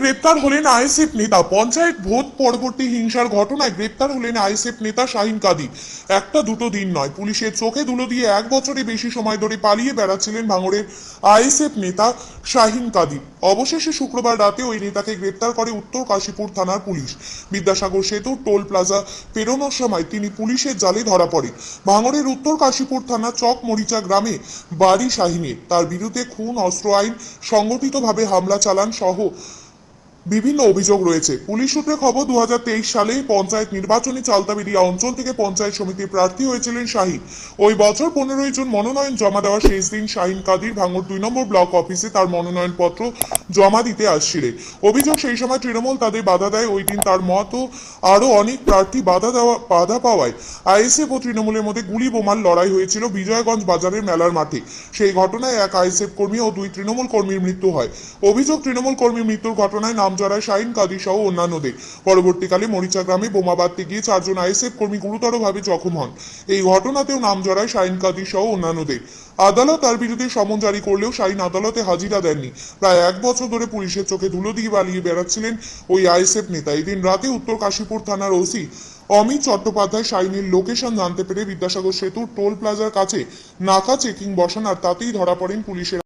গ্রেপ্তার হলেন আইএসএফ নেতা। পঞ্চায়েত ভোট পরবর্তী হিংসার ঘটনায় গ্রেপ্তার হলেন আইএসএফ নেতা শাহিন কাদি একটা দুটো দিন নয়, পুলিশের চোখে ধুলো দিয়ে এক বছরে বেশি সময় ধরে পালিয়ে বেড়াচ্ছিলেন ভাঙড়ের আইএসএফ নেতা শাহিন কাদি অবশেষে শুক্রবার রাতে ওই নেতাকে গ্রেপ্তার করে উত্তর কাশীপুর থানার পুলিশ। বিদ্যাসাগর সেতু, টোল প্লাজা পেরোনোর সময় তিনি পুলিশের জালে ধরা পড়ে ভাঙড়ের উত্তর কাশীপুর থানা চক মরিচা গ্রামে বাড়ি শাহিনের। তার বিরুদ্ধে খুন, অস্ত্র আইন, সংগঠিতভাবে হামলা চালান সহ বিভিন্ন অভিযোগ রয়েছে। পুলিশ সূত্রে খবর দু হাজার তেইশ সালে পঞ্চায়েত নির্বাচনে চালতাবেরিয়া অঞ্চল থেকে পঞ্চায়েত সমিতির প্রার্থী হয়েছিলেন শাহিন। ওই বছর পনেরোই জুন মনোনয়ন জমা দেওয়ার শেষ দিন শাহিন কাদির ভাঙড় দুই নম্বর ব্লক অফিসে তার মনোনয়ন পত্র জমা দিতে আসছিলেন। অভিযোগ সেই সময় তৃণমূল তাদের বাধা দেয়। ওই দিন তার মতো আরও অনেক প্রার্থী বাধা দেওয়া, বাধা পাওয়ায় আইএসএফ ও তৃণমূলের মধ্যে গুলি বোমার লড়াই হয়েছিল বিজয়গঞ্জ বাজারের মেলার মাঠে। সেই ঘটনায় এক আইএসএফ কর্মী ও দুই তৃণমূল কর্মীর মৃত্যু হয়। অভিযোগ, তৃণমূল কর্মীর মৃত্যুর ঘটনায় নাম জড়ায় শাহিন, কাদি সহ অন্যান্যদের। পরবর্তীকালে মরিচা গ্রামে বোমা বাঁধতে গিয়ে চারজন আইএসএফ কর্মী গুরুতরভাবে জখম হন। এই ঘটনাতেও নাম জড়ায় শাহিন, কাদি সহ অন্যান্যদের। আদালত তার বিরুদ্ধে সমন জারি করলেও শাহিন আদালতে হাজিরা দেননি। প্রায় এক বছর ধরে পুলিশের চোখে ধুলো দিয়ে পালিয়ে বেড়াচ্ছিলেন ওই আইএসএফ নেতা। এদিন রাতে উত্তর কাশীপুর থানার ওসি অমিত চট্টোপাধ্যায় শাইনের লোকেশন জানতে পেরে বিদ্যাসাগর সেতুর টোল প্লাজার কাছে নাকা চেকিং বসান আর তাতেই ধরা পড়েন পুলিশের